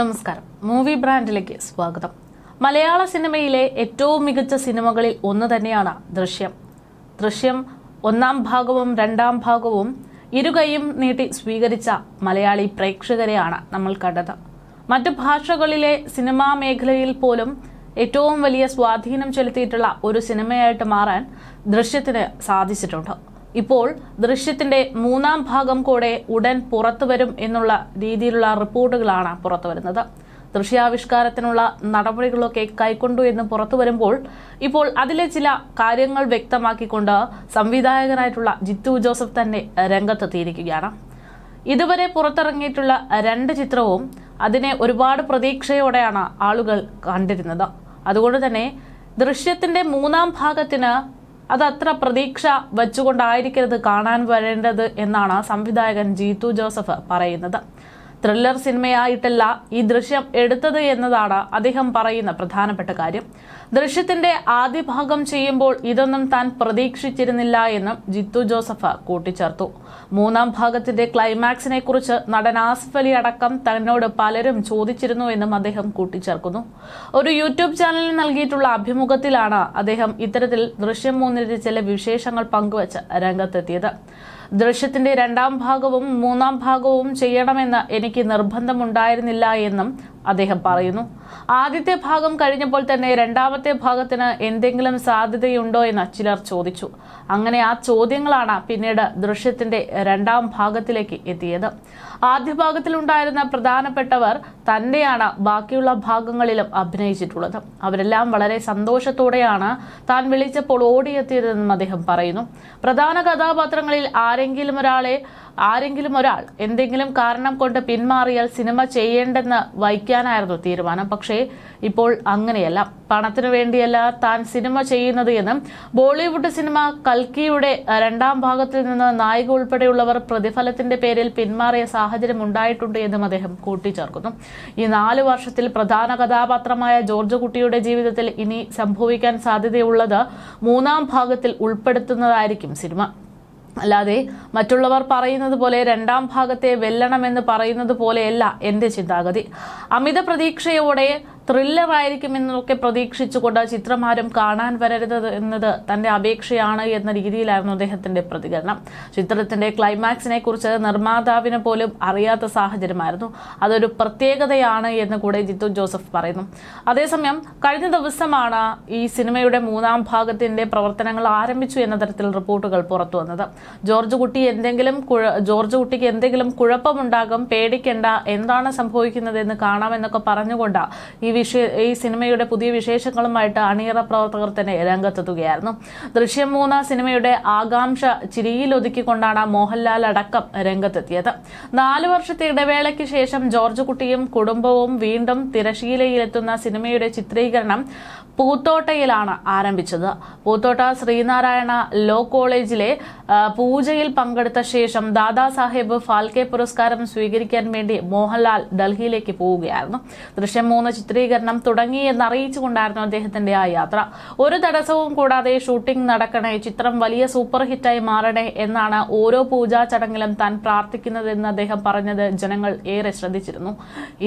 നമസ്കാരം. മൂവി ബ്രാൻഡിലേക്ക് സ്വാഗതം. മലയാള സിനിമയിലെ ഏറ്റവും മികച്ച സിനിമകളിൽ ഒന്ന് തന്നെയാണ് ദൃശ്യം. ദൃശ്യം ഒന്നാം ഭാഗവും രണ്ടാം ഭാഗവും ഇരുകൈയും നീട്ടി സ്വീകരിച്ച മലയാളി പ്രേക്ഷകരെയാണ് നമ്മൾ കണ്ടത്. മറ്റു ഭാഷകളിലെ സിനിമാ മേഖലയിൽ പോലും ഏറ്റവും വലിയ സ്വാധീനം ചെലുത്തിയിട്ടുള്ള ഒരു സിനിമയായിട്ട് മാറാൻ ദൃശ്യത്തിന് സാധിച്ചിട്ടുണ്ട്. ഇപ്പോൾ ദൃശ്യത്തിന്റെ മൂന്നാം ഭാഗം കൂടെ ഉടൻ പുറത്തുവരും എന്നുള്ള രീതിയിലുള്ള റിപ്പോർട്ടുകളാണ് പുറത്തുവരുന്നത് ദൃശ്യാവിഷ്കാരത്തിനുള്ള നടപടികളൊക്കെ കൈക്കൊണ്ടു എന്ന് പുറത്തു വരുമ്പോൾ ഇപ്പോൾ അതിലെ ചില കാര്യങ്ങൾ വ്യക്തമാക്കിക്കൊണ്ട് സംവിധായകനായിട്ടുള്ള ജിത്തു ജോസഫ് തന്നെ രംഗത്തെത്തിയിരിക്കുകയാണ്. ഇതുവരെ പുറത്തിറങ്ങിയിട്ടുള്ള രണ്ട് ചിത്രവും അതിനെ ഒരുപാട് പ്രതീക്ഷയോടെയാണ് ആളുകൾ കണ്ടിരുന്നത്. അതുകൊണ്ട് തന്നെ ദൃശ്യത്തിന്റെ മൂന്നാം ഭാഗത്തിന് അത് അത്ര പ്രതീക്ഷ വെച്ചുകൊണ്ടായിരിക്കരുത് കാണാൻ വരേണ്ടത് എന്നാണ് സംവിധായകൻ ജീത്തു ജോസഫ് പറയുന്നത്. ത്രില്ലർ സിനിമയായിട്ടല്ല ഈ ദൃശ്യം എടുത്തത് എന്നതാണ് അദ്ദേഹം പറയുന്ന പ്രധാനപ്പെട്ട കാര്യം. ദൃശ്യത്തിന്റെ ആദ്യ ഭാഗം ചെയ്യുമ്പോൾ ഇതൊന്നും താൻ പ്രതീക്ഷിച്ചിരുന്നില്ല എന്നും ജിത്തു ജോസഫ് കൂട്ടിച്ചേർത്തു. മൂന്നാം ഭാഗത്തിന്റെ ക്ലൈമാക്സിനെ കുറിച്ച് നടൻ ആസിഫ് അലി അടക്കം തന്നോട് പലരും ചോദിച്ചിരുന്നു എന്നും അദ്ദേഹം കൂട്ടിച്ചേർക്കുന്നു. ഒരു യൂട്യൂബ് ചാനലിൽ നൽകിയിട്ടുള്ള അഭിമുഖത്തിലാണ് അദ്ദേഹം ഇത്തരത്തിൽ ദൃശ്യം മൂന്നിന്റെ ചില വിശേഷങ്ങൾ പങ്കുവച്ച് രംഗത്തെത്തിയത്. ദൃശ്യത്തിന്റെ രണ്ടാം ഭാഗവും മൂന്നാം ഭാഗവും ചെയ്യണമെന്ന് എനിക്ക് നിർബന്ധമുണ്ടായിരുന്നില്ല എന്നും അദ്ദേഹം പറയുന്നു. ആദ്യത്തെ ഭാഗം കഴിഞ്ഞപ്പോൾ തന്നെ രണ്ടാമത്തെ ഭാഗത്തിന് എന്തെങ്കിലും സാധ്യതയുണ്ടോ എന്ന് ചിലർ ചോദിച്ചു. അങ്ങനെ ആ ചോദ്യങ്ങളാണ് പിന്നീട് ദൃശ്യത്തിന്റെ രണ്ടാം ഭാഗത്തിലേക്ക് എത്തിയത്. ആദ്യ ഭാഗത്തിലുണ്ടായിരുന്ന പ്രധാനപ്പെട്ടവർ തന്നെയാണ് ബാക്കിയുള്ള ഭാഗങ്ങളിലും അഭിനയിച്ചിട്ടുള്ളത്. അവരെല്ലാം വളരെ സന്തോഷത്തോടെയാണ് താൻ വിളിച്ചപ്പോൾ ഓടിയെത്തിയതെന്നും അദ്ദേഹം പറയുന്നു. പ്രധാന കഥാപാത്രങ്ങളിൽ ആരെങ്കിലും ഒരാളെ ആരെങ്കിലും ഒരാൾ എന്തെങ്കിലും കാരണം കൊണ്ട് പിന്മാറിയാൽ സിനിമ ചെയ്യേണ്ടെന്ന് വയ്ക്കാനായിരുന്നു തീരുമാനം. പക്ഷേ ഇപ്പോൾ അങ്ങനെയല്ല. പണത്തിനു വേണ്ടിയല്ല താൻ സിനിമ ചെയ്യുന്നത് എന്നും ബോളിവുഡ് സിനിമ കൽക്കിയുടെ രണ്ടാം ഭാഗത്തിൽ നിന്ന് നായിക ഉൾപ്പെടെയുള്ളവർ പ്രതിഫലത്തിന്റെ പേരിൽ പിന്മാറിയ സാഹചര്യം ഉണ്ടായിട്ടുണ്ട് എന്നും അദ്ദേഹം കൂട്ടിച്ചേർക്കുന്നു. ഈ നാല് വർഷത്തിൽ പ്രധാന കഥാപാത്രമായ ജോർജ് കുട്ടിയുടെ ജീവിതത്തിൽ ഇനി സംഭവിക്കാൻ സാധ്യതയുള്ളത് മൂന്നാം ഭാഗത്തിൽ ഉൾപ്പെടുത്തുന്നതായിരിക്കും സിനിമ. അല്ലാതെ മറ്റുള്ളവർ പറയുന്നത് പോലെ രണ്ടാം ഭാഗത്തെ വെല്ലണമെന്ന് പറയുന്നത് പോലെയല്ല എന്റെ ചിന്താഗതി. അമിത പ്രതീക്ഷയോടെ ത്രില്ലർ ആയിരിക്കും എന്നൊക്കെ പ്രതീക്ഷിച്ചുകൊണ്ട് ചിത്രമാരും കാണാൻ വരരുത് എന്നത് തന്റെ അപേക്ഷയാണ് എന്ന രീതിയിലായിരുന്നു അദ്ദേഹത്തിന്റെ പ്രതികരണം. ചിത്രത്തിന്റെ ക്ലൈമാക്സിനെ കുറിച്ച് നിർമ്മാതാവിന് പോലും അറിയാത്ത സാഹചര്യമായിരുന്നു. അതൊരു പ്രത്യേകതയാണ് എന്ന് കൂടെ ജിത്തു ജോസഫ് പറയുന്നു. അതേസമയം കഴിഞ്ഞ ദിവസമാണ് ഈ സിനിമയുടെ മൂന്നാം ഭാഗത്തിന്റെ പ്രവർത്തനങ്ങൾ ആരംഭിച്ചു എന്ന തരത്തിൽ റിപ്പോർട്ടുകൾ പുറത്തു വന്നത്. ജോർജ് കുട്ടി എന്തെങ്കിലും ജോർജ് കുട്ടിക്ക് എന്തെങ്കിലും കുഴപ്പമുണ്ടാകും പേടിക്കേണ്ട എന്താണ് സംഭവിക്കുന്നത് എന്ന് കാണാമെന്നൊക്കെ പറഞ്ഞുകൊണ്ട് ഈ വിഷയ ഈ സിനിമയുടെ പുതിയ വിശേഷങ്ങളുമായിട്ട് അണിയറ പ്രവർത്തകർ തന്നെ രംഗത്തെത്തുകയായിരുന്നു. ദൃശ്യം മൂന്ന് സിനിമയുടെ ആകാംക്ഷ ചിരിയിലൊതുക്കിക്കൊണ്ടാണ് മോഹൻലാൽ അടക്കം രംഗത്തെത്തിയത്. നാല് വർഷത്തെ ഇടവേളയ്ക്ക് ശേഷം ജോർജ് കുട്ടിയും കുടുംബവും വീണ്ടും തിരശീലയിലെത്തുന്ന സിനിമയുടെ ചിത്രീകരണം പൂത്തോട്ടയിലാണ് ആരംഭിച്ചത്. പൂത്തോട്ട ശ്രീനാരായണ ലോ കോളേജിലെ പൂജയിൽ പങ്കെടുത്ത ശേഷം ദാദാ സാഹേബ് ഫാൽക്കെ പുരസ്കാരം സ്വീകരിക്കാൻ വേണ്ടി മോഹൻലാൽ ഡൽഹിയിലേക്ക് പോവുകയായിരുന്നു. ദൃശ്യം മൂന്ന് ചിത്രീകരണം തുടങ്ങി അറിയിച്ചുകൊണ്ടായിരുന്നു അദ്ദേഹത്തിന്റെ ആ യാത്ര. ഒരു തടസ്സവും കൂടാതെ ഷൂട്ടിംഗ് നടക്കണേ ചിത്രം വലിയ സൂപ്പർ ഹിറ്റായി മാറണേ എന്നാണ് ഓരോ പൂജാ ചടങ്ങിലും താൻ പ്രാർത്ഥിക്കുന്നതെന്ന് അദ്ദേഹം പറഞ്ഞത് ജനങ്ങൾ ഏറെ ശ്രദ്ധിച്ചിരുന്നു.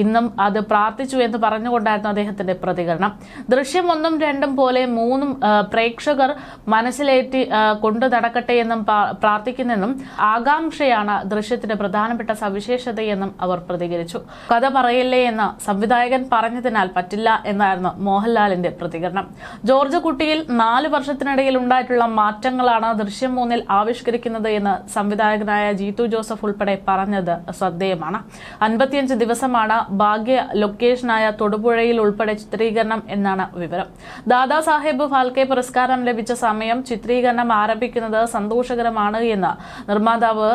ഇന്നും അത് പ്രാർത്ഥിച്ചു എന്ന് പറഞ്ഞുകൊണ്ടായിരുന്നു അദ്ദേഹത്തിന്റെ പ്രതികരണം. ദൃശ്യം ഒന്നും രണ്ടും പോലെ മൂന്നും പ്രേക്ഷകർ മനസ്സിലേറ്റി കൊണ്ടു നടക്കട്ടെ എന്നും പ്രാർത്ഥിക്കുന്നെന്നും ആകാംക്ഷയാണ് ദൃശ്യത്തിന്റെ പ്രധാനപ്പെട്ട സവിശേഷതയെന്നും അവർ പ്രതികരിച്ചു. കഥ പറയില്ലേ എന്ന് സംവിധായകൻ പറഞ്ഞതിനാൽ പറ്റില്ല എന്നായിരുന്നു മോഹൻലാലിന്റെ പ്രതികരണം. ജോർജ് കുട്ടിയിൽ നാല് വർഷത്തിനിടയിൽ ഉണ്ടായിട്ടുള്ള മാറ്റങ്ങളാണ് ദൃശ്യം മൂന്നിൽ ആവിഷ്കരിക്കുന്നത് എന്ന് സംവിധായകനായ ജീതു ജോസഫ് ഉൾപ്പെടെ പറഞ്ഞത് ശ്രദ്ധേയമാണ്. അൻപത്തിയഞ്ച് ദിവസമാണ് ഭാഗ്യ ലൊക്കേഷനായ തൊടുപുഴയിൽ ഉൾപ്പെടെ ചിത്രീകരണം എന്നാണ് വിവരം. ദാദാ സാഹേബ് ഫാൽക്കെ പുരസ്കാരം ലഭിച്ച സമയം ചിത്രീകരണം ആരംഭിക്കുന്നത് സന്തോഷകരമാണ് എന്ന് നിർമ്മാതാവ്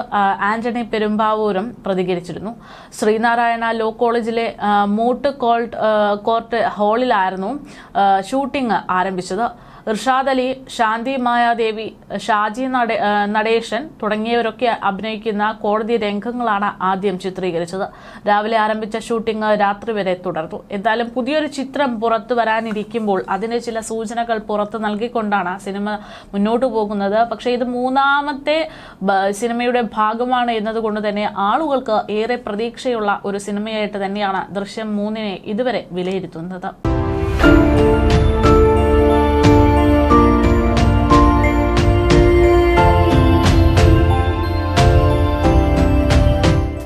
ആന്റണി പെരുമ്പാവൂരും പ്രതികരിച്ചിരുന്നു. ശ്രീനാരായണ ലോ കോളേജിലെ മൂട്ട് കോൾട്ട് കോർട്ട് ഹാളിലായിരുന്നു ഷൂട്ടിംഗ് ആരംഭിച്ചത്. ഇർഷാദ് അലി ശാന്തി മായാദേവി ഷാജി നട നടേശൻ തുടങ്ങിയവരൊക്കെ അഭിനയിക്കുന്ന കോടതി രംഗങ്ങളാണ് ആദ്യം ചിത്രീകരിച്ചത്. രാവിലെ ആരംഭിച്ച ഷൂട്ടിംഗ് രാത്രി വരെ തുടർന്നു. എന്തായാലും പുതിയൊരു ചിത്രം പുറത്തു വരാനിരിക്കുമ്പോൾ അതിന് ചില സൂചനകൾ പുറത്തു നൽകിക്കൊണ്ടാണ് സിനിമ മുന്നോട്ട് പോകുന്നത്. പക്ഷേ ഇത് മൂന്നാമത്തെ സിനിമയുടെ ഭാഗമാണ് എന്നതുകൊണ്ട് തന്നെ ആളുകൾക്ക് ഏറെ പ്രതീക്ഷയുള്ള ഒരു സിനിമയായിട്ട് തന്നെയാണ് ദൃശ്യം മൂന്നിനെ ഇതുവരെ വിലയിരുത്തുന്നത് レイルとなだ？